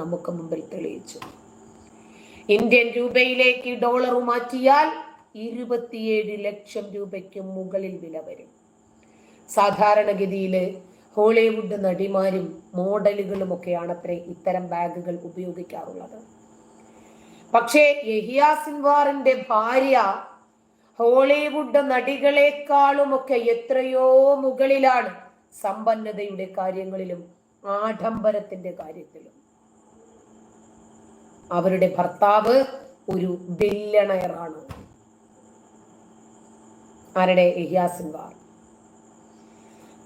നമുക്ക് മുമ്പിൽ തെളിയിച്ചു. ഇന്ത്യൻ രൂപയിലേക്ക് ഡോളർ മാറ്റിയാൽ ഇരുപത്തിയേഴ് ലക്ഷം രൂപയ്ക്ക് മുകളിൽ വില വരും. സാധാരണഗതിയിൽ ഹോളിവുഡ് നടിമാരും മോഡലുകളും ഒക്കെയാണ് അത്ര ഇത്തരം ബാഗുകൾ ഉപയോഗിക്കാറുള്ളത്. പക്ഷേ യഹിയ സിൻവാറിന്റെ ഭാര്യ ഹോളിവുഡ് നടികളെക്കാളുമൊക്കെ എത്രയോ മുകളിലാണ് സമ്പന്നതയുടെ കാര്യങ്ങളിലും ആഡംബരത്തിന്റെ കാര്യത്തിലും. അവരുടെ ഭർത്താവ് ഒരു ബില്ലണയറാണ് ആരുടെ? യഹിയ സിൻവാർ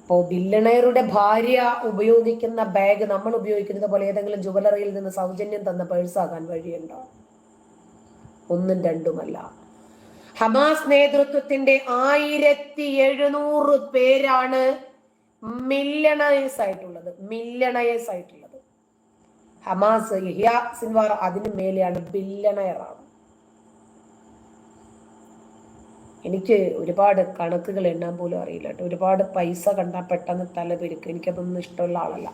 അപ്പോൾ ബില്ലണയറുടെ ഭാര്യ ഉപയോഗിക്കുന്ന ബാഗ് നമ്മൾ ഉപയോഗിക്കുന്നത് പോലെ ഏതെങ്കിലും ജുവലറിയിൽ നിന്ന് സൗജന്യം തന്ന പേഴ്സാകാൻ വഴിയുണ്ടോ? ഒന്നും രണ്ടുമല്ല. ഹമാസ് നേതൃത്വത്തിന്റെ ആയിരത്തി എഴുന്നൂറ് പേരാണ് മില്ലണയേഴ്സ് ആയിട്ടുള്ളത്. മില്ലണയേഴ്സ് ആയിട്ടുള്ളത്. ഹമാസ് യഹിയ സിൻവാർ അതിനു മേലെയാണ് ബില്ലണയറാണ് എനിക്ക് ഒരുപാട് കണക്കുകൾ എണ്ണാൻ പോലും അറിയില്ല കേട്ടോ. ഒരുപാട് പൈസ കണ്ടാൽ പെട്ടെന്ന് തല പെരുക്കും. എനിക്കതൊന്നും ഇഷ്ടമുള്ള ആളല്ല.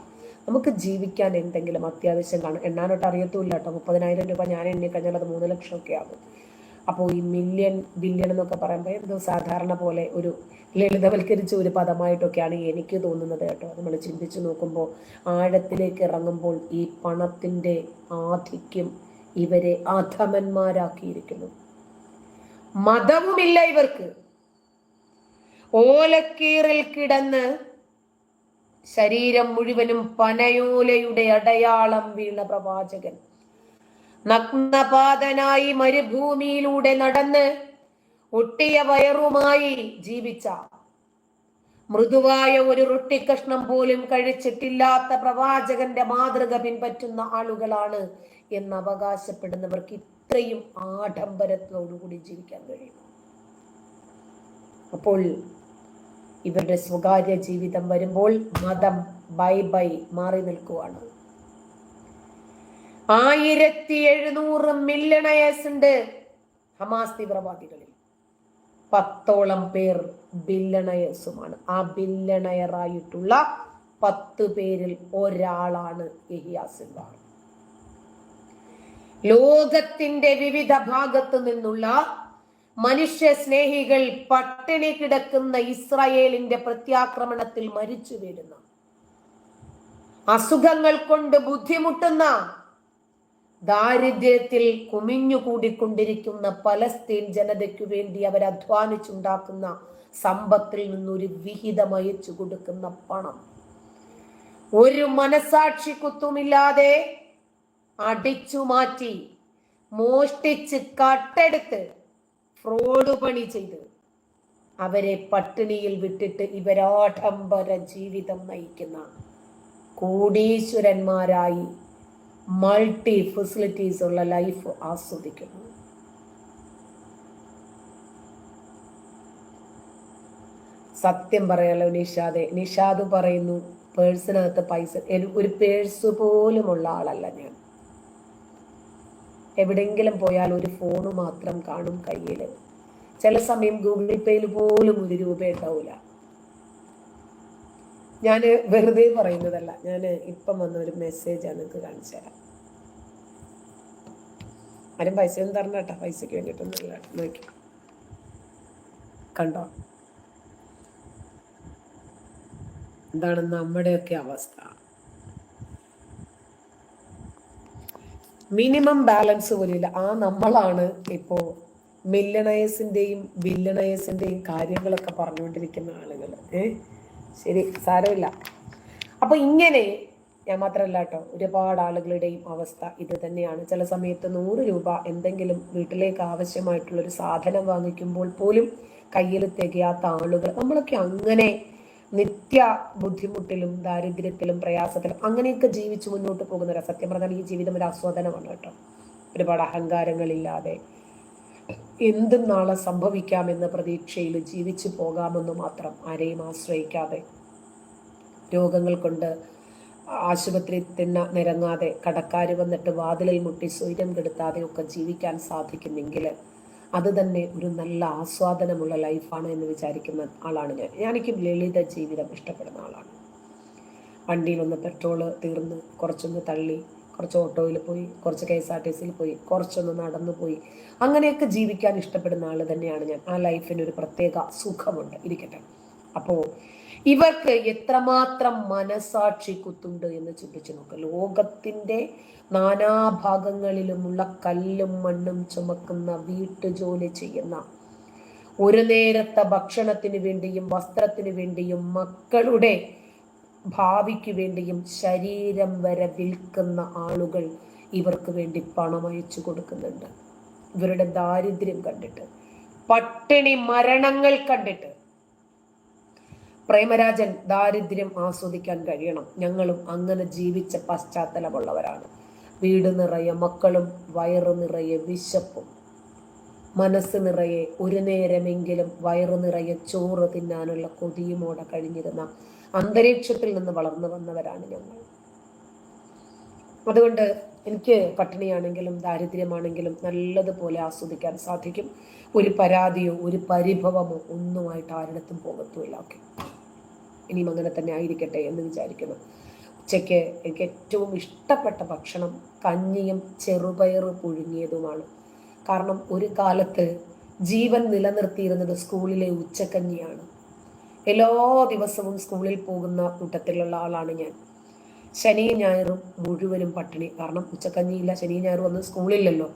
നമുക്ക് ജീവിക്കാൻ എന്തെങ്കിലും അത്യാവശ്യം കാണും. എണ്ണാനോട്ട് അറിയത്തുമില്ല കേട്ടോ. മുപ്പതിനായിരം രൂപ ഞാൻ എണ്ണി കഴിഞ്ഞാൽ അത് മൂന്ന് ലക്ഷം ഒക്കെ ആകും അപ്പോൾ ഈ മില്യൺ ബില്യൺ എന്നൊക്കെ പറയുമ്പോൾ എന്തോ സാധാരണ പോലെ ഒരു ലളിതവൽക്കരിച്ച ഒരു പദമായിട്ടൊക്കെയാണ് എനിക്ക് തോന്നുന്നത് കേട്ടോ. നമ്മൾ ചിന്തിച്ചു നോക്കുമ്പോൾ ആഴത്തിലേക്ക് ഇറങ്ങുമ്പോൾ ഈ പണത്തിന്റെ ആധിക്യം ഇവരെ അധമന്മാരാക്കിയിരിക്കുന്നു. മതവുമില്ല ഇവർക്ക്. ഓലക്കീറിൽ കിടന്ന് ശരീരം മുഴുവനും പനയോലയുടെ അടയാളം വീണ പ്രവാചകൻ. നഗ്നപാതനായി മരുഭൂമിയിലൂടെ നടന്ന് ഒട്ടിയ വയറുമായി ജീവിച്ച മൃദുവായ ഒരു റൊട്ടി കഷ്ണം പോലും കഴിച്ചിട്ടില്ലാത്ത പ്രവാചകന്റെ മാതൃക പിൻപറ്റുന്ന ആളുകളാണ് എന്ന് അവകാശപ്പെടുന്നവർക്ക് ഇത്രയും ആഡംബരത്തോടുകൂടി ജീവിക്കാൻ കഴിയും. അപ്പോൾ ഇവരുടെ സ്വകാര്യ ജീവിതം വരുമ്പോൾ മതം ബൈ ബൈ മാറി നിൽക്കുവാണ്. ആയിരത്തി എഴുന്നൂറ് മില്ലണയേഴ്സുണ്ട് ഹമാസ് തീവ്രവാദികളിൽ പത്തോളം പേർ ബില്ലണയേഴ്സുമാണ് ആ ബില്ലണയറായിട്ടുള്ള പത്ത് പേരിൽ ഒരാളാണ് യഹിയാസിൻവാർ ലോകത്തിന്റെ വിവിധ ഭാഗത്തു നിന്നുള്ള മനുഷ്യ സ്നേഹികൾ പട്ടിണി കിടക്കുന്ന ഇസ്രായേലിന്റെ പ്രത്യാക്രമണത്തിൽ മരിച്ചു വീഴുന്ന അസുഖങ്ങൾ കൊണ്ട് ബുദ്ധിമുട്ടുന്ന ദാരിദ്ര്യത്തിൽ കുമിഞ്ഞുകൂടിക്കൊണ്ടിരിക്കുന്ന പലസ്തീൻ ജനതയ്ക്കു വേണ്ടി അവർ അധ്വാനിച്ചുണ്ടാക്കുന്ന സമ്പത്തിൽ നിന്നൊരു വിഹിതം അയച്ചു കൊടുക്കുന്ന പണം. ഒരു മനസാക്ഷി കുത്തുമില്ലാതെ അടിച്ചു മാറ്റി മോഷ്ടിച്ച് കട്ടെടുത്ത് ഫ്രോഡ് പണി ചെയ്ത് അവരെ പട്ടിണിയിൽ വിട്ടിട്ട് ഇവരാഡംബര ജീവിതം നയിക്കുന്ന കോടീശ്വരന്മാരായി മൾട്ടി ഫെസിലിറ്റീസ് ഉള്ള ലൈഫ് ആസ്വദിക്കുന്നു. സത്യം പറയാലോ നിഷാദെ നിഷാദ് പറയുന്നു പേഴ്സിനകത്ത് പൈസ ഒരു പേഴ്സ് പോലുമുള്ള ആളല്ല ഞാൻ. എവിടെങ്കിലും പോയാൽ ഒരു ഫോണ് മാത്രം കാണും കയ്യിൽ ചില സമയം ഗൂഗിൾ പേയിൽ പോലും ഒരു രൂപ ഉണ്ടാവില്ല ഞാൻ വെറുതെ പറയുന്നതല്ല. ഞാൻ ഇപ്പം വന്ന ഒരു മെസ്സേജാണ് നിങ്ങൾക്ക് കാണിച്ചു തരാം. ആരും പൈസ ഒന്നും തരണം കേട്ടോ. പൈസക്ക് വേണ്ടിയിട്ടൊന്നുമില്ല നോക്കി. കണ്ടോ? എന്താണ് നമ്മുടെയൊക്കെ അവസ്ഥ? മിനിമം ബാലൻസ് പോലില്ല ആ നമ്മളാണ് ഇപ്പോ മില്ലണയസിന്റെയും ബില്ലണയേഴ്സിന്റെയും കാര്യങ്ങളൊക്കെ പറഞ്ഞുകൊണ്ടിരിക്കുന്ന ആളുകൾ ഏ? ശരി സാരമില്ല. അപ്പൊ ഇങ്ങനെ ഞാൻ മാത്രമല്ല കേട്ടോ ഒരുപാട് ആളുകളുടെയും അവസ്ഥ ഇത് തന്നെയാണ്. ചില സമയത്ത് നൂറ് രൂപ എന്തെങ്കിലും വീട്ടിലേക്ക് ആവശ്യമായിട്ടുള്ള ഒരു സാധനം വാങ്ങിക്കുമ്പോൾ പോലും കയ്യിൽ തികയാത്ത ആളുകൾ നമ്മളൊക്കെ അങ്ങനെ നിത്യ ബുദ്ധിമുട്ടിലും ദാരിദ്ര്യത്തിലും പ്രയാസത്തിലും അങ്ങനെയൊക്കെ ജീവിച്ചു മുന്നോട്ട് പോകുന്നവരാ സത്യം പറഞ്ഞാൽ ഈ ജീവിതം ഒരു ആസ്വാദനമാണ് കേട്ടോ. ഒരുപാട് അഹങ്കാരങ്ങളില്ലാതെ എന്തും നാളെ സംഭവിക്കാമെന്ന പ്രതീക്ഷയിൽ ജീവിച്ചു പോകാമെന്ന് മാത്രം ആരെയും ആശ്രയിക്കാതെ രോഗങ്ങൾ കൊണ്ട് ആശുപത്രി തിണ്ണ നിരങ്ങാതെ കടക്കാർ വന്നിട്ട് വാതിലിൽ മുട്ടി സ്വൈര്യം കെടുത്താതെ ഒക്കെ ജീവിക്കാൻ സാധിക്കുന്നെങ്കിൽ അത് തന്നെ ഒരു നല്ല ആസ്വാദനമുള്ള ലൈഫാണ് എന്ന് വിചാരിക്കുന്ന ആളാണ് ഞാൻ. എനിക്ക് ലളിത ജീവിതം ഇഷ്ടപ്പെടുന്ന ആളാണ്. വണ്ടിയിലൊന്ന് പെട്രോൾ തീർന്ന് കുറച്ചൊന്ന് തള്ളി കുറച്ച് ഓട്ടോയിൽ പോയി കുറച്ച് കെ എസ് ആർ ടി സിയിൽ പോയി കുറച്ചൊന്ന് നടന്നു പോയി. അങ്ങനെയൊക്കെ ജീവിക്കാൻ ഇഷ്ടപ്പെടുന്ന ആൾ തന്നെയാണ് ഞാൻ. ആ ലൈഫിന് ഒരു പ്രത്യേക സുഖമുണ്ട്. ഇരിക്കട്ടെ. അപ്പോൾ ഇവർക്ക് എത്രമാത്രം മനസാക്ഷി കുത്തുണ്ട് എന്ന് ചിന്തിച്ചു നോക്കുക ലോകത്തിന്റെ നാനാഭാഗങ്ങളിലുമുള്ള കല്ലും മണ്ണും ചുമക്കുന്ന വീട്ടുജോലി ചെയ്യുന്ന ഒരു നേരത്തെ ഭക്ഷണത്തിന് വേണ്ടിയും വസ്ത്രത്തിന് വേണ്ടിയും മക്കളുടെ ഭാവിക്ക് വേണ്ടിയും ശരീരം വരെ വിൽക്കുന്ന ആളുകൾ ഇവർക്ക് വേണ്ടി പണം അയച്ചു കൊടുക്കുന്നുണ്ട്. ഇവരുടെ ദാരിദ്ര്യം കണ്ടിട്ട് പട്ടിണി മരണങ്ങൾ കണ്ടിട്ട്. പ്രേമരാജൻ ദാരിദ്ര്യം ആസ്വദിക്കാൻ കഴിയണം. ഞങ്ങളും അങ്ങനെ ജീവിച്ച പശ്ചാത്തലമുള്ളവരാണ്. വീട് നിറയെ മക്കളും വയറു നിറയെ വിശപ്പും. മനസ്സ് നിറയെ ഒരു നേരമെങ്കിലും വയറു നിറയെ ചോറ് തിന്നാനുള്ള കൊതിയുമോടെ കഴിഞ്ഞിരുന്ന അന്തരീക്ഷത്തിൽ നിന്ന് വളർന്നു വന്നവരാണ് ഞങ്ങൾ. അതുകൊണ്ട് എനിക്ക് പട്ടിണിയാണെങ്കിലും ദാരിദ്ര്യമാണെങ്കിലും നല്ലതുപോലെ ആസ്വദിക്കാൻ സാധിക്കും. ഒരു പരാതിയോ ഒരു പരിഭവമോ ഒന്നുമായിട്ട് ആരിടത്തും പോകത്തുമില്ല. ഓക്കെ. ഇനിയും അങ്ങനെ തന്നെ ആയിരിക്കട്ടെ എന്ന് വിചാരിക്കുന്നു. ഉച്ചയ്ക്ക് എനിക്ക് ഏറ്റവും ഇഷ്ടപ്പെട്ട ഭക്ഷണം കഞ്ഞിയും ചെറുപയർ പുഴുങ്ങിയതുമാണ്. കാരണം ഒരു കാലത്ത് ജീവൻ നിലനിർത്തിയിരുന്നത് സ്കൂളിലെ ഉച്ചക്കഞ്ഞിയാണ്. എല്ലാ ദിവസവും സ്കൂളിൽ പോകുന്ന കൂട്ടത്തിലുള്ള ആളാണ് ഞാൻ. ശനിയും ഞായറും മുഴുവനും പട്ടിണി. കാരണം ഉച്ചക്കഞ്ഞിയില്ല ശനിയും ഞായറും ഒന്നും സ്കൂളില്ലല്ലോ.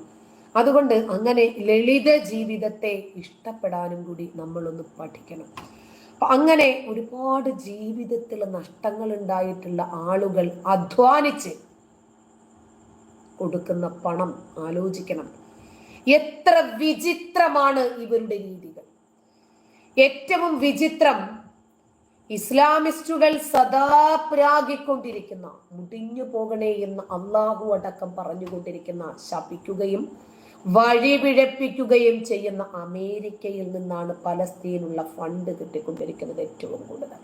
അതുകൊണ്ട് അങ്ങനെ ലളിത ജീവിതത്തെ ഇഷ്ടപ്പെടാനും കൂടി നമ്മളൊന്ന് പഠിക്കണം. അപ്പൊ അങ്ങനെ ഒരുപാട് ജീവിതത്തിൽ നഷ്ടങ്ങൾ ഉണ്ടായിട്ടുള്ള ആളുകൾ അധ്വാനിച്ച് കൊടുക്കുന്ന പണം ആലോചിക്കണം. എത്ര വിചിത്രമാണ് ഇവരുടെ രീതികൾ ഏറ്റവും വിചിത്രം ഇസ്ലാമിസ്റ്റുകൾ സദാ പ്രാഗിക്കൊണ്ടിരിക്കുന്ന മുടിഞ്ഞു പോകണേ എന്ന് അള്ളാഹു അടക്കം പറഞ്ഞുകൊണ്ടിരിക്കുന്ന ശപിക്കുകയും വഴിപിഴപ്പിക്കുകയും ചെയ്യുന്ന അമേരിക്കയിൽ നിന്നാണ് പലസ്തീനുള്ള ഫണ്ട് കിട്ടിക്കൊണ്ടിരിക്കുന്നത് ഏറ്റവും കൂടുതൽ.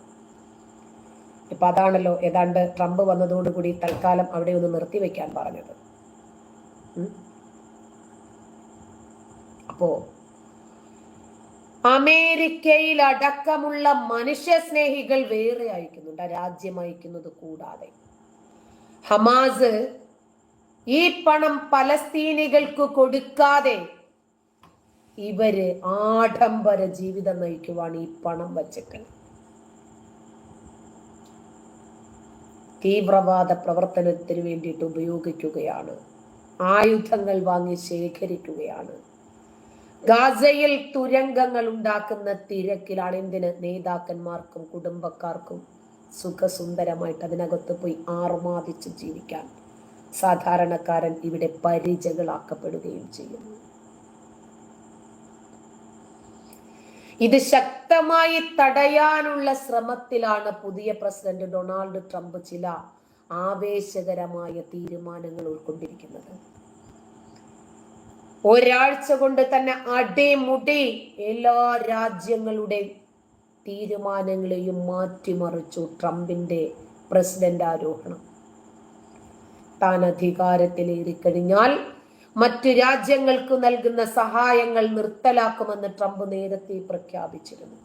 ഇപ്പൊ അതാണല്ലോ ഏതാണ്ട് ട്രംപ് വന്നതോടുകൂടി തൽക്കാലം അവിടെ ഒന്ന് നിർത്തിവെക്കാൻ പറഞ്ഞത്. അപ്പോ അമേരിക്കയിൽ അടക്കമുള്ള മനുഷ്യ സ്നേഹികൾ വേറെ അയക്കുന്നുണ്ട് രാജ്യം അയക്കുന്നത് കൂടാതെ. ഹമാസ് ഈ പണം പലസ്തീനികൾക്ക് കൊടുക്കാതെ ഇവർ ആഡംബര ജീവിതം നയിക്കുവാണ് ഈ പണം വച്ചിട്ട് തീവ്രവാദ പ്രവർത്തനത്തിന് വേണ്ടിയിട്ട് ഉപയോഗിക്കുകയാണ്. ആയുധങ്ങൾ വാങ്ങി ശേഖരിക്കുകയാണ്. ഗാസയിൽ തുരങ്കങ്ങൾ ഉണ്ടാക്കുന്ന തിരക്കിലാണ് എന്തിന് നേതാക്കന്മാർക്കും കുടുംബക്കാർക്കും സുഖസുന്ദരമായിട്ട് അതിനകത്ത് പോയി ആർമാദിച്ച് ജീവിക്കാൻ സാധാരണക്കാരൻ ഇവിടെ പരിചകളാക്കപ്പെടുകയും ചെയ്യുന്നു. ഇത് ശക്തമായി തടയാനുള്ള ശ്രമത്തിലാണ് പുതിയ പ്രസിഡന്റ് ഡൊണാൾഡ് ട്രംപ് ചില ആവേശകരമായ തീരുമാനങ്ങൾ ഉൾക്കൊണ്ടിരിക്കുന്നത്. ഒരാഴ്ച കൊണ്ട് തന്നെ അടിമുടി എല്ലാ രാജ്യങ്ങളുടെ തീരുമാനങ്ങളെയും മാറ്റിമറിച്ചു ട്രംപിന്റെ പ്രസിഡന്റ് ആരോഹണം. താൻ അധികാരത്തിലേറിക്കഴിഞ്ഞാൽ മറ്റു രാജ്യങ്ങൾക്ക് നൽകുന്ന സഹായങ്ങൾ നിർത്തലാക്കുമെന്ന് ട്രംപ് നേരത്തെ പ്രഖ്യാപിച്ചിരുന്നു.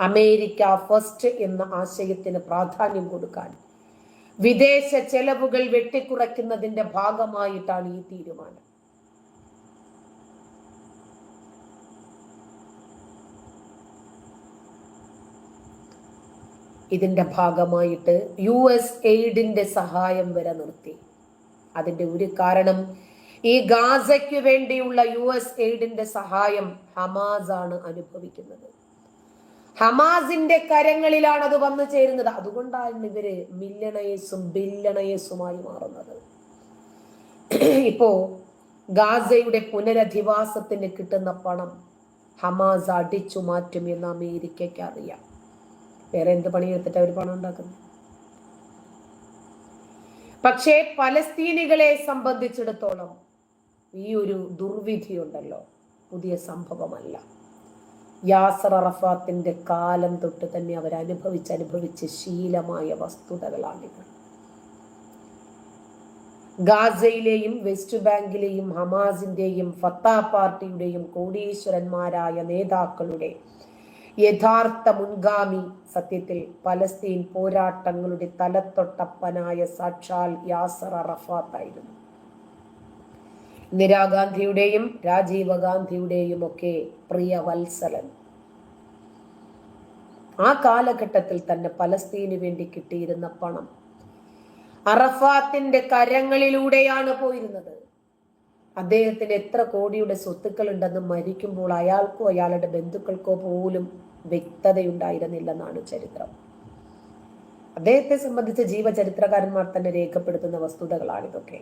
അമേരിക്ക ഫസ്റ്റ് എന്ന ആശയത്തിന് പ്രാധാന്യം കൊടുക്കാൻ വിദേശ ചെലവുകൾ വെട്ടിക്കുറയ്ക്കുന്നതിന്റെ ഭാഗമായിട്ടാണ് ഈ തീരുമാനം. ഇതിന്റെ ഭാഗമായിട്ട് യു എസ് എയ്ഡിന്റെ സഹായം വരെ നിർത്തി. അതിന്റെ ഒരു കാരണം ഈ ഗാസയ്ക്ക് വേണ്ടിയുള്ള യു എസ് എയ്ഡിന്റെ സഹായം ഹമാസ് ആണ് അനുഭവിക്കുന്നത്. ഹമാസിന്റെ കരങ്ങളിലാണ് അത് വന്നു ചേരുന്നത്. അതുകൊണ്ടാണ് ഇവർ മില്ലണയസും ബില്ലണയസുമായി മാറുന്നത്. ഇപ്പോ ഗാസയുടെ പുനരധിവാസത്തിന് കിട്ടുന്ന പണം ഹമാസ് അടിച്ചു മാറ്റും എന്ന് അമേരിക്കയ്ക്ക് അറിയാം. വേറെ എന്ത് പണിയെടുത്തിട്ട് അവർ പണം ഉണ്ടാക്കുന്നത് പക്ഷേ പലസ്തീനികളെ സംബന്ധിച്ചിടത്തോളം ഈ ഒരു ദുർവിധിയുണ്ടല്ലോ പുതിയ സംഭവമല്ല. യാസർ അറഫാത്തിന്റെ കാലം തൊട്ട് തന്നെ അവർ അനുഭവിച്ച് അനുഭവിച്ച് ശീലമായ വസ്തുതകളാണിത് ഗാസയിലെയും വെസ്റ്റ് ബാങ്കിലെയും ഹമാസിന്റെയും ഫത്താ പാർട്ടിയുടെയും കോടീശ്വരന്മാരായ നേതാക്കളുടെ യഥാർത്ഥ മുൻഗാമി സത്യത്തിൽ പലസ്തീൻ പോരാട്ടങ്ങളുടെ തലത്തൊട്ടപ്പനായ സാക്ഷാൽ യാസർ അറഫാത്തായിരുന്നു ഇന്ദിരാഗാന്ധിയുടെയും രാജീവ് ഗാന്ധിയുടെയും ഒക്കെ പ്രിയ വത്സലൻ ആ കാലഘട്ടത്തിൽ തന്നെ പലസ്തീന് വേണ്ടി കിട്ടിയിരുന്ന പണം അറഫാത്തിന്റെ കരങ്ങളിലൂടെയാണ് പോയിരുന്നത്. അദ്ദേഹത്തിന് എത്ര കോടിയുടെ സ്വത്തുക്കൾ ഉണ്ടെന്ന് മരിക്കുമ്പോൾ അയാൾക്കോ അയാളുടെ ബന്ധുക്കൾക്കോ പോലും വ്യക്തതയുണ്ടായിരുന്നില്ലെന്നാണ് ചരിത്രം. അദ്ദേഹത്തെ സംബന്ധിച്ച് ജീവചരിത്രകാരന്മാർ തന്നെ രേഖപ്പെടുത്തുന്ന വസ്തുതകളാണിതൊക്കെ.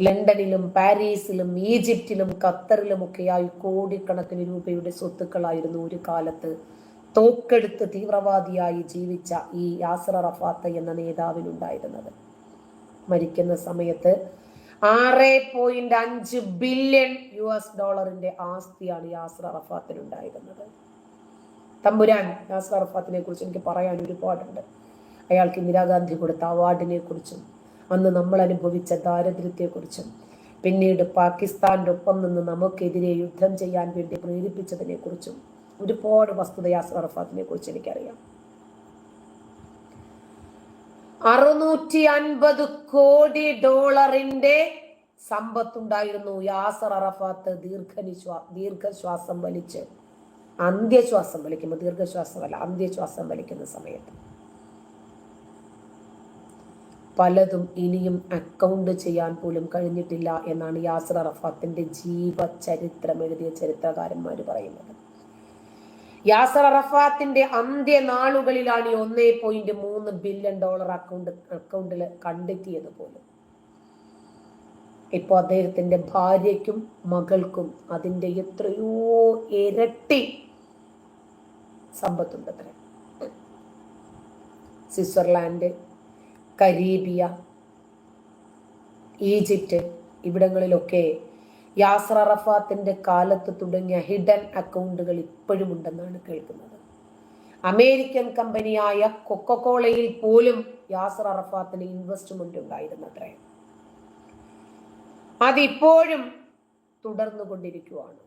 ലണ്ടനിലും പാരീസിലും ഈജിപ്തിലും ഖത്തറിലും ഒക്കെയായി കോടിക്കണക്കിന് രൂപയുടെ സ്വത്തുക്കളായിരുന്നു ഒരു കാലത്ത് തോക്കെടുത്ത് തീവ്രവാദിയായി ജീവിച്ച ഈ യാസർ അറഫാത്ത് എന്ന നേതാവിനുണ്ടായിരുന്നത്. മരിക്കുന്ന സമയത്ത് ആറ് പോയിന്റ് അഞ്ച് ബില്യൺ യു എസ് ഡോളറിന്റെ ആസ്തിയാണ് യാസർ അറഫാത്തിനുണ്ടായിരുന്നത്. തമ്പുരാൻ യാസർ അറഫാത്തിനെ കുറിച്ച് എനിക്ക് പറയാൻ ഒരുപാടുണ്ട്. അയാൾക്ക് ഇന്ദിരാഗാന്ധി കൊടുത്ത അവാർഡിനെ കുറിച്ചും അന്ന് നമ്മൾ അനുഭവിച്ച ദാരിദ്ര്യത്തെക്കുറിച്ചും പിന്നീട് പാകിസ്ഥാന്റെ ഒപ്പം നിന്ന് നമുക്കെതിരെ യുദ്ധം ചെയ്യാൻ വേണ്ടി പ്രേരിപ്പിച്ചതിനെ കുറിച്ചും ഒരുപാട് വസ്തുത യാസർ അറഫാത്തിനെ കുറിച്ച് എനിക്കറിയാം. അറുന്നൂറ്റി അൻപത് കോടി ഡോളറിന്റെ സമ്പത്തുണ്ടായിരുന്നു യാസർ അറഫാത്ത് ദീർഘനിശ്വാ ദീർഘശ്വാസം വലിച്ച്. അന്ത്യശ്വാസം വലിക്കുമ്പോൾ ദീർഘശ്വാസമല്ല അന്ത്യശ്വാസം വലിക്കുന്ന സമയത്ത്. പലതും ഇനിയും അക്കൗണ്ട് ചെയ്യാൻ പോലും കഴിഞ്ഞിട്ടില്ല എന്നാണ് യാസർ അറഫാത്തിന്റെ ജീവചരിത്രം എഴുതിയ ചരിത്രകാരന്മാർ പറയുന്നത്. യാസർ അറഫാത്തിന്റെ അന്ത്യനാളുകളിലാണ് ഈ ഒന്നേ പോയിന്റ് മൂന്ന് ബില്യൺ ഡോളർ അക്കൗണ്ട് അക്കൗണ്ടിൽ കണ്ടെത്തിയത് പോലും. ഇപ്പോൾ അദ്ദേഹത്തിന്റെ ഭാര്യയ്ക്കും മകൾക്കും അതിന്റെ എത്രയോ ഇരട്ടി സമ്പത്തുണ്ട് അത്ര സ്വിറ്റ്സർലാൻഡ് കരീബിയ ഈജിപ്റ്റ് ഇവിടങ്ങളിലൊക്കെ യാസർ അറഫാത്തിന്റെ കാലത്ത് തുടങ്ങിയ ഹിഡൻ അക്കൗണ്ടുകൾ ഇപ്പോഴും ഉണ്ടെന്നാണ് കേൾക്കുന്നത്. അമേരിക്കൻ കമ്പനിയായ കൊക്കക്കോളയിൽ പോലും യാസർ അറഫാത്തിന് ഇൻവെസ്റ്റ്മെന്റ് ഉണ്ടായിരുന്നത്രേ അതിപ്പോഴും തുടർന്നു കൊണ്ടിരിക്കുകയാണ്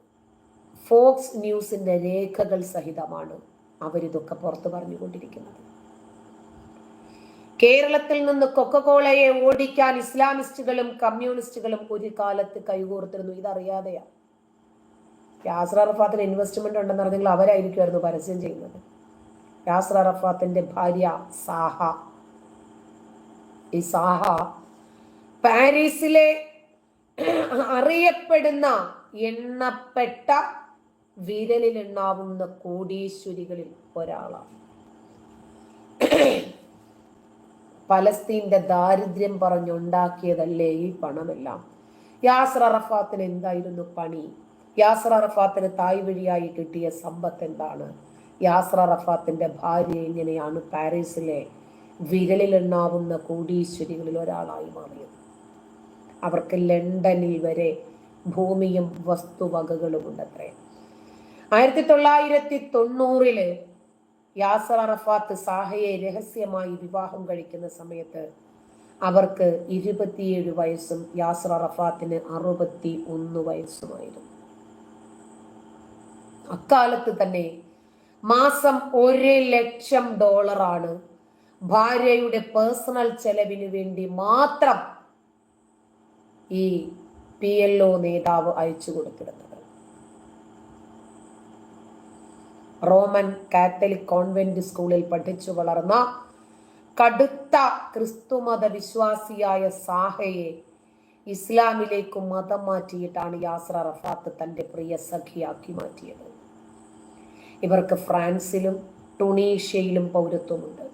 ഫോക്സ് ന്യൂസിന്റെ രേഖകൾ സഹിതമാണ് അവരിതൊക്കെ പുറത്തു പറഞ്ഞുകൊണ്ടിരിക്കുന്നത്. കേരളത്തിൽ നിന്ന് കൊക്കകോളയെ ഓടിക്കാൻ ഇസ്ലാമിസ്റ്റുകളും കമ്മ്യൂണിസ്റ്റുകളും ഒരു കാലത്ത് കൈകോർത്തിരുന്നു. ഇതറിയാതെയാ. യാസർ അറഫാത്തിന് ഇൻവെസ്റ്റ്മെന്റ് ഉണ്ടെന്ന് അറിഞ്ഞെങ്കിൽ അവരായിരിക്കുമായിരുന്നു പരസ്യം ചെയ്യുന്നത്. യാസർ അറഫാത്തിന്റെ ഭാര്യ സാഹ. ഈ സാഹ പാരീസിലെ അറിയപ്പെടുന്ന എണ്ണപ്പെട്ട വിരലിലെണ്ണാവുന്ന കോടീശ്വരികളിൽ ഒരാളാണ്. പലസ്തീന്റെ ദാരിദ്ര്യം പറഞ്ഞുണ്ടാക്കിയതല്ലേ ഈ പണമെല്ലാം? യാസർ അറഫാത്തിന് എന്തായിരുന്നു പണി? യാസർ അറഫാത്തിന് തായ് വഴിയായി കിട്ടിയ സമ്പത്ത് എന്താണ്? യാസർ അറഫാത്തിന്റെ ഭാര്യ എങ്ങനെയാണ് പാരീസിലെ വിരലിലെണ്ണാവുന്ന കോടീശ്വരികളിൽ ഒരാളായി മാറിയത്? അവർക്ക് ലണ്ടനിൽ വരെ ഭൂമിയും വസ്തുവകകളും ഉണ്ടത്രേ ആയിരത്തി തൊള്ളായിരത്തി തൊണ്ണൂറിൽ യാസർ അറഫാത്ത് സാഹയെ രഹസ്യമായി വിവാഹം കഴിക്കുന്ന സമയത്ത് അവർക്ക് ഇരുപത്തിയേഴ് വയസ്സും യാസർ അറഫാത്തിന് അറുപത്തി ഒന്ന് വയസ്സുമായിരുന്നു. അക്കാലത്ത് തന്നെ മാസം ഒരു ലക്ഷം ഡോളറാണ് ഭാര്യയുടെ പേഴ്സണൽ ചെലവിന് വേണ്ടി മാത്രം ഈ പി എൽ ഒ നേതാവ് അയച്ചു കൊടുത്തിരുന്നത്. റോമൻ കാത്തലിക് കോൺവെന്റ് സ്കൂളിൽ പഠിച്ചു വളർന്ന കടുത്ത ക്രിസ്തുമത വിശ്വാസിയായ സാഹയെ ഇസ്ലാമിലേക്ക് മതം മാറ്റിയിട്ടാണ് യാസ്ര റഫാത്ത് തന്റെ പ്രിയ സഖിയാക്കി മാറ്റിയത്. ഇവർക്ക് ഫ്രാൻസിലും ടുണീഷ്യയിലും പൗരത്വമുണ്ട്.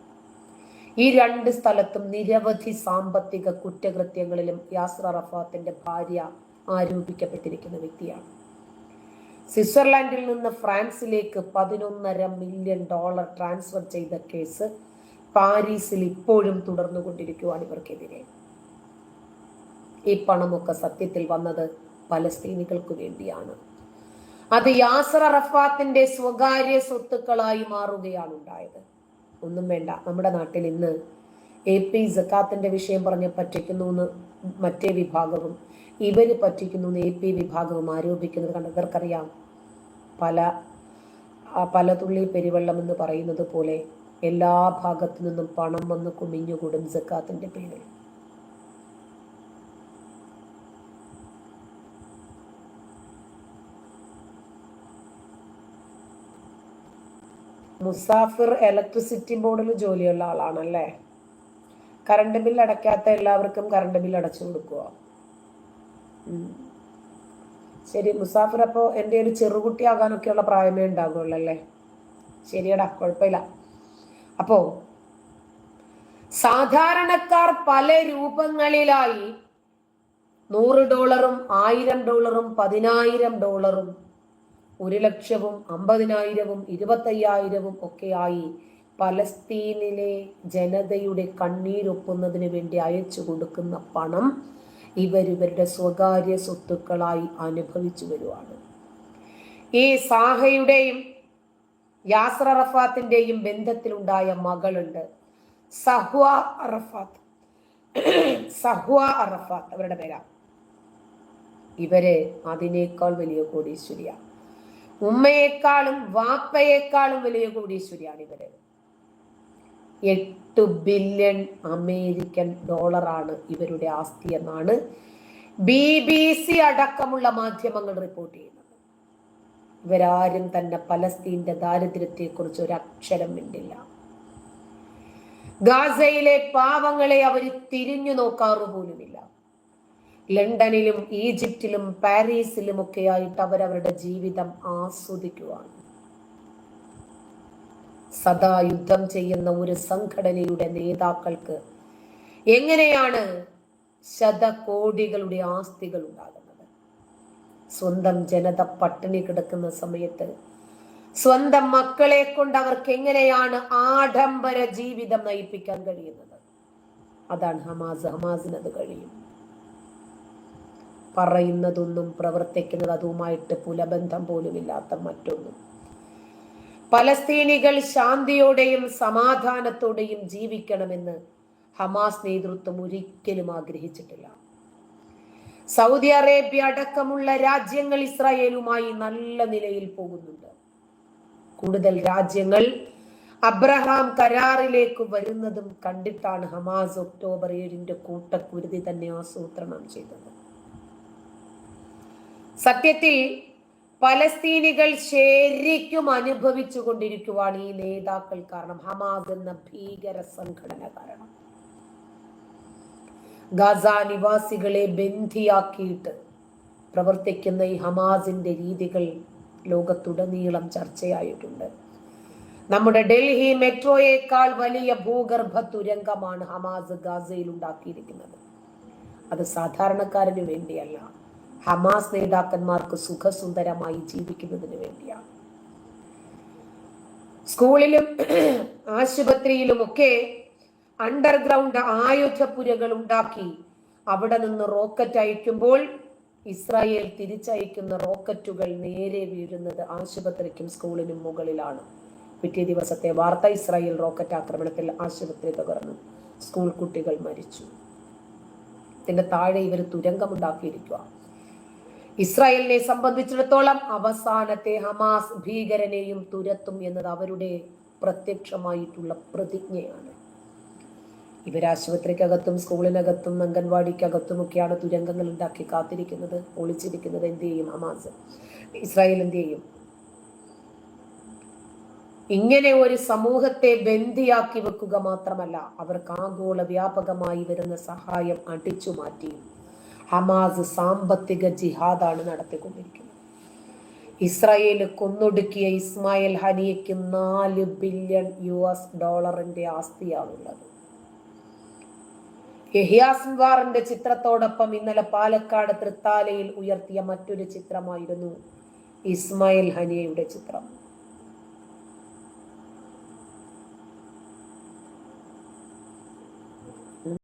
ഈ രണ്ട് സ്ഥലത്തും നിരവധി സാമ്പത്തിക കുറ്റകൃത്യങ്ങളിലും യാസ്ര റഫാത്തിന്റെ ഭാര്യ ആരോപിക്കപ്പെട്ടിരിക്കുന്ന വ്യക്തിയാണ്. സ്വിറ്റ്സർലാൻഡിൽ നിന്ന് ഫ്രാൻസിലേക്ക് പതിനൊന്നര മില്യൺ ഡോളർ ട്രാൻസ്ഫർ ചെയ്ത കേസ് പാരീസിൽ ഇപ്പോഴും തുടർന്നുകൊണ്ടിരിക്കുവാണ് ഇവർക്കെതിരെ. ഈ പണമൊക്കെ സത്യത്തിൽ വന്നത് പലസ്തീനികൾക്ക് വേണ്ടിയാണ്. അത് യാസർ അറഫാത്തിന്റെ സ്വകാര്യ സ്വത്തുക്കളായി മാറുകയാണ് ഉണ്ടായത്. ഒന്നും വേണ്ട നമ്മുടെ നാട്ടിൽ ഇന്ന് എ പി ജക്കാത്തിന്റെ വിഷയം പറഞ്ഞ് പറ്റിക്കുന്നു എന്ന് മറ്റേ വിഭാഗവും ഇവർ പറ്റിക്കുന്നു എ പി വിഭാഗവും ആരോപിക്കുന്നത് കണ്ട് ഇവർക്കറിയാം. പല ആ പലതുള്ളി പെരുവെള്ളം എന്ന് പറയുന്നത് പോലെ എല്ലാ ഭാഗത്തു നിന്നും പണം വന്ന് കുമിഞ്ഞുകൂടും സക്കാത്തിന്റെ പേരിൽ. മുസാഫിർ ഇലക്ട്രിസിറ്റി ബോർഡിൽ ജോലിയുള്ള ആളാണല്ലേ? കറണ്ട് ബിൽ അടയ്ക്കാത്ത എല്ലാവർക്കും കറണ്ട് ബിൽ അടച്ചു കൊടുക്കുക ശരി മുസാഫിർ അപ്പോൾ എന്റെ ഒരു ചെറുകുട്ടിയാകാനൊക്കെയുള്ള പ്രായമേ ഉണ്ടാകുള്ളൂ അല്ലേ? ശരിയടാ കുഴപ്പമില്ല. അപ്പോ സാധാരണക്കാർ പല രൂപങ്ങളിലായി നൂറ് ഡോളറും ആയിരം ഡോളറും പതിനായിരം ഡോളറും ഒരു ലക്ഷവും അമ്പതിനായിരവും ഇരുപത്തയ്യായിരവും ഒക്കെയായി പലസ്തീനിലെ ജനതയുടെ കണ്ണീരൊപ്പുന്നതിന് വേണ്ടി അയച്ചു കൊടുക്കുന്ന പണം ഇവരിവരുടെ സ്വകാര്യ സ്വത്തുക്കളായി അനുഭവിച്ചു വരുവാണ്. ഈ സാഹയുടെയും യാസർ റഫാത്തിന്റെയും ബന്ധത്തിലുണ്ടായ മകളുണ്ട് സഹ്വ അറഫാത്ത്. സഹ്വ അറഫാത്ത് അവരുടെ പേരാ. ഇവരെ അതിനേക്കാൾ വലിയ കോടീശ്വരിയാണ് ഉമ്മയേക്കാളും വാപ്പയേക്കാളും വലിയ കോടീശ്വരിയാണ് ഇവർ. എട്ട് ബില്യൺ അമേരിക്കൻ ഡോളറാണ് ഇവരുടെ ആസ്തി എന്നാണ് ബി ബി സി അടക്കമുള്ള മാധ്യമങ്ങൾ റിപ്പോർട്ട് ചെയ്യുന്നത്. ഇവരാരും തന്നെ പലസ്തീന്റെ ദാരിദ്ര്യത്തെക്കുറിച്ച് ഒരു അക്ഷരം മിണ്ടില്ല. ഗാസയിലെ പാവങ്ങളെ അവർ തിരിഞ്ഞു നോക്കാറ് പോലുമില്ല. ലണ്ടനിലും ഈജിപ്തിലും പാരീസിലും ഒക്കെ ആയിട്ട് അവരവരുടെ ജീവിതം ആസ്വദിക്കുവാണ് സദാ യുദ്ധം ചെയ്യുന്ന ഒരു സംഘടനയുടെ നേതാക്കൾക്ക് എങ്ങനെയാണ് ശതകോടികളുടെ ആസ്തികൾ ഉണ്ടാകുന്നത്? സ്വന്തം ജനത പട്ടിണി കിടക്കുന്ന സമയത്ത് സ്വന്തം മക്കളെ കൊണ്ട് അവർക്ക് എങ്ങനെയാണ് ആഡംബര ജീവിതം നയിപ്പിക്കാൻ കഴിയുന്നത്? അതാണ് ഹമാസ്. ഹമാസിന് അത് കഴിയും. പറയുന്നതൊന്നും പ്രവർത്തിക്കുന്നത് അതുമായിട്ട് പുലബന്ധം പോലുമില്ലാത്ത മറ്റൊന്നും. പലസ്തീനികൾ ശാന്തിയോടെയും സമാധാനത്തോടെയും ജീവിക്കണമെന്ന് ഹമാസ് നേതൃത്വം ഒരിക്കലും ആഗ്രഹിച്ചിട്ടില്ല. സൗദി അറേബ്യ അടക്കമുള്ള രാജ്യങ്ങൾ ഇസ്രായേലുമായി നല്ല നിലയിൽ പോകുന്നുണ്ട്. കൂടുതൽ രാജ്യങ്ങൾ അബ്രഹാം കരാറിലേക്ക് വരുന്നതും കണ്ടിട്ടാണ് ഹമാസ് ഒക്ടോബർ ഏഴിന്റെ കൂട്ടക്കുരുതി തന്നെ ആസൂത്രണം ചെയ്തത്. സത്യത്തിൽ പലസ്തീനികൾ ശരിക്കും അനുഭവിച്ചു കൊണ്ടിരിക്കുവാണ് ഈ നേതാക്കൾ കാരണം ഹമാസ് എന്ന ഭീകര സംഘടന കാരണം. ഗാസ നിവാസികളെ ബന്ധിയാക്കിയിട്ട് പ്രവർത്തിക്കുന്ന ഈ ഹമാസിന്റെ രീതികൾ ലോകത്തുടനീളം ചർച്ചയായിട്ടുണ്ട്. നമ്മുടെ ഡൽഹി മെട്രോയേക്കാൾ വലിയ ഭൂഗർഭ തുരങ്കമാണ് ഹമാസ് ഗാസയിൽ ഉണ്ടാക്കിയിരിക്കുന്നത്. അത് സാധാരണക്കാരന് വേണ്ടിയല്ല. ഹമാസ് നേതാക്കന്മാർക്ക് സുഖസുന്ദരമായി ജീവിക്കുന്നതിന് വേണ്ടിയാണ്. സ്കൂളിലും ആശുപത്രിയിലും ഒക്കെ അണ്ടർഗ്രൗണ്ട് ആയുധപുരകൾ ഉണ്ടാക്കി അവിടെ നിന്ന് റോക്കറ്റ് അയക്കുമ്പോൾ ഇസ്രായേൽ തിരിച്ചയക്കുന്ന റോക്കറ്റുകൾ നേരെ വീഴുന്നത് ആശുപത്രിക്കും സ്കൂളിനും മുകളിലാണ്. പിറ്റേ ദിവസത്തെ വാർത്ത ഇസ്രായേൽ റോക്കറ്റ് ആക്രമണത്തിൽ ആശുപത്രി തകർന്നു. സ്കൂൾ കുട്ടികൾ മരിച്ചു. ഇതിന്റെ താഴെ ഇവർ തുരങ്കമുണ്ടാക്കിയിരിക്കുക ഇസ്രായേലിനെ സംബന്ധിച്ചിടത്തോളം അവസാനത്തെ ഹമാസ് ഭീകരനെയും തുരത്തും എന്നത് അവരുടെ പ്രത്യക്ഷമായിട്ടുള്ള പ്രതിജ്ഞയാണ്. ഇവരാശുപത്രിക്കകത്തും സ്കൂളിനകത്തും അംഗൻവാടിക്കകത്തും ഒക്കെയാണ് തുരങ്കങ്ങൾ ഉണ്ടാക്കി കാത്തിരിക്കുന്നത് ഒളിച്ചിരിക്കുന്നത്. എന്ത് ചെയ്യും ഹമാസ്? ഇസ്രായേൽ എന്ത് ചെയ്യും? ഇങ്ങനെ ഒരു സമൂഹത്തെ ബന്ദിയാക്കി വെക്കുക മാത്രമല്ല അവർക്ക് ആഗോള വ്യാപകമായി വരുന്ന സഹായം അടിച്ചു മാറ്റിയും ഹമാസ് സാമ്പത്തിക ജിഹാദാണ് നടത്തിക്കൊണ്ടിരിക്കുന്നത്. ഇസ്രായേൽ കൊന്നൊടുക്കിയ ഇസ്മായിൽ ഹനിയയ്ക്ക് നാല് ബില്യൺ യു എസ് ഡോളറിന്റെ ആസ്തിയാണുള്ളത്. യഹിയാസ്വാറിന്റെ ചിത്രത്തോടൊപ്പം ഇന്നലെ പാലക്കാട് തൃത്താലയിൽ ഉയർത്തിയ മറ്റൊരു ചിത്രമായിരുന്നു ഇസ്മായിൽ ഹനിയയുടെ ചിത്രം.